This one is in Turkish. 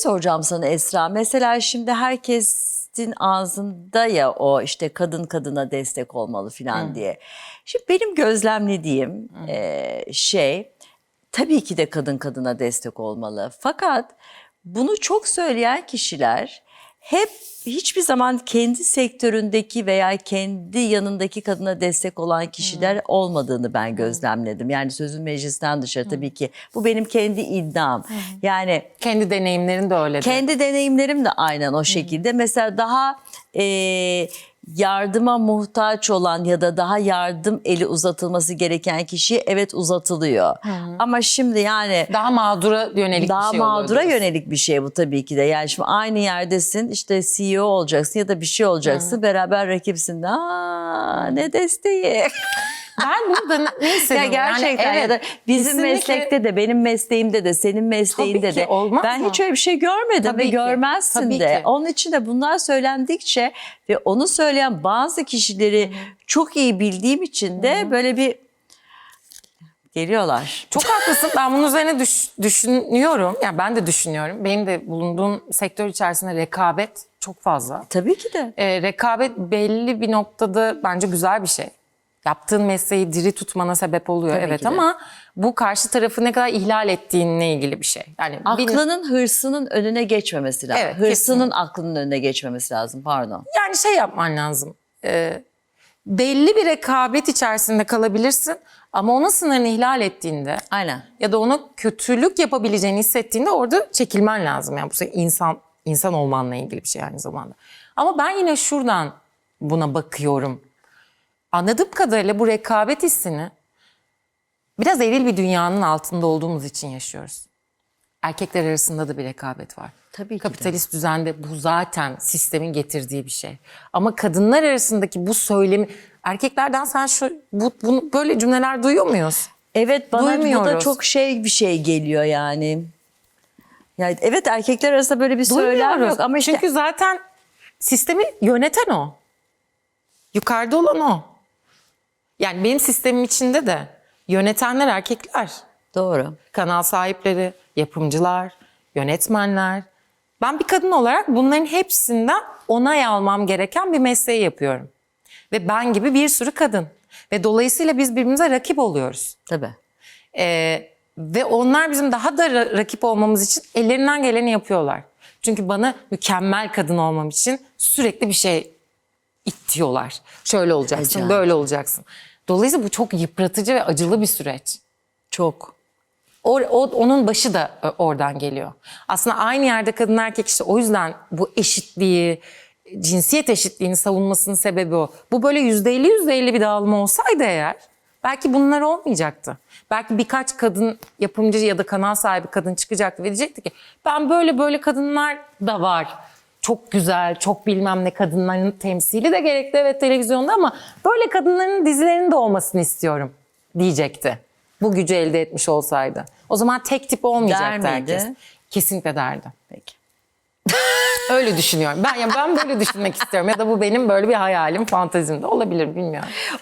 soracağım sana Esra. Mesela şimdi herkesin ağzında ya o işte kadın kadına destek olmalı falan diye. Şimdi benim gözlemlediğim e, şey tabii ki de kadın kadına destek olmalı. Fakat bunu çok söyleyen kişiler hep hiçbir zaman kendi sektöründeki veya kendi yanındaki kadına destek olan kişiler olmadığını ben gözlemledim. Yani sözün meclisten dışarı tabii ki. Bu benim kendi iddiam. Yani Kendi deneyimlerin de öyle. kendi deneyimlerim de aynen o şekilde. Mesela daha e, yardıma muhtaç olan ya da daha yardım eli uzatılması gereken kişiye evet uzatılıyor. Ama şimdi yani Daha mağdura yönelik daha bir şey oluyor mağdura diyorsun. yönelik bir şey bu tabii ki de. Yani şimdi aynı yerdesin işte CEO olacaksın ya da bir şey olacaksın. Beraber rakipsin. Aa ne desteği. Ben burada ne ya gerçekten yani, ya da evet, bizim kesinlikle- meslekte de benim mesleğimde de senin mesleğinde Tabii ki, de olmaz ben mı? hiç öyle bir şey görmedim Tabii ve ki, görmezsin tabii de. ki. Onun için de bunlar söylendikçe ve onu söyleyen bazı kişileri çok iyi bildiğim için de böyle bir geliyorlar. Çok haklısın. Ben bunun üzerine düş- düşünüyorum. Yani ben de düşünüyorum. Benim de bulunduğum sektör içerisinde rekabet çok fazla. Tabii ki de. Ee, rekabet belli bir noktada bence güzel bir şey. Yaptığın mesleği diri tutmana sebep oluyor Tabii evet ama bu karşı tarafı ne kadar ihlal ettiğinle ilgili bir şey. Yani bir- Aklının hırsının önüne geçmemesi lazım. Evet, Hırsının kesinlikle. aklının önüne geçmemesi lazım pardon. yani şey yapman lazım. Ee, belli bir rekabet içerisinde kalabilirsin ama onun sınırını ihlal ettiğinde Aynen. ya da ona kötülük yapabileceğini hissettiğinde orada çekilmen lazım. Yani bu insan insan olmanla ilgili bir şey aynı zamanda. Ama ben yine şuradan buna bakıyorum. Anladığım kadarıyla bu rekabet hissini biraz eril bir dünyanın altında olduğumuz için yaşıyoruz. Erkekler arasında da bir rekabet var. Tabii ki de. Kapitalist düzende bu zaten sistemin getirdiği bir şey. Ama kadınlar arasındaki bu söylemi erkeklerden sen şu bu, bunu böyle cümleler duyuyor muyuz? Evet bana bu da Duymuyoruz. çok şey bir şey geliyor yani. Yani evet erkekler arasında böyle bir söylem Duymuyoruz. yok ama işte Çünkü zaten sistemi yöneten o. Yukarıda olan o. Yani benim sistemim içinde de yönetenler erkekler. doğru. Kanal sahipleri, yapımcılar, yönetmenler. Ben bir kadın olarak bunların hepsinden onay almam gereken bir mesleği yapıyorum. Ve ben gibi bir sürü kadın. Ve dolayısıyla biz birbirimize rakip oluyoruz. Tabii. Ee, ve onlar bizim daha da ra- rakip olmamız için ellerinden geleni yapıyorlar. Çünkü bana mükemmel kadın olmam için sürekli bir şey itiyorlar. Şöyle olacaksın, Acayip. böyle olacaksın. Dolayısıyla bu çok yıpratıcı ve acılı bir süreç. Çok. O, o- onun başı da e, oradan geliyor. Aslında aynı yerde kadın erkek işte o yüzden bu eşitliği, cinsiyet eşitliğini savunmasının sebebi o. Bu böyle yüzde elli yüzde elli bir dağılım olsaydı eğer belki bunlar olmayacaktı. Belki birkaç kadın yapımcı ya da kanal sahibi kadın çıkacaktı ve diyecekti ki ben böyle böyle kadınlar da var. Çok güzel, çok bilmem ne kadınların temsili de gerekli evet televizyonda ama böyle kadınların dizilerinin de olmasını istiyorum diyecekti. Bu gücü elde etmiş olsaydı. O zaman tek tip olmayacaktı Der miydi? herkes. Kesinlikle derdi. Peki. Öyle düşünüyorum. Ben ya ben böyle düşünmek istiyorum ya da bu benim böyle bir hayalim, fantezim de olabilir bilmiyorum.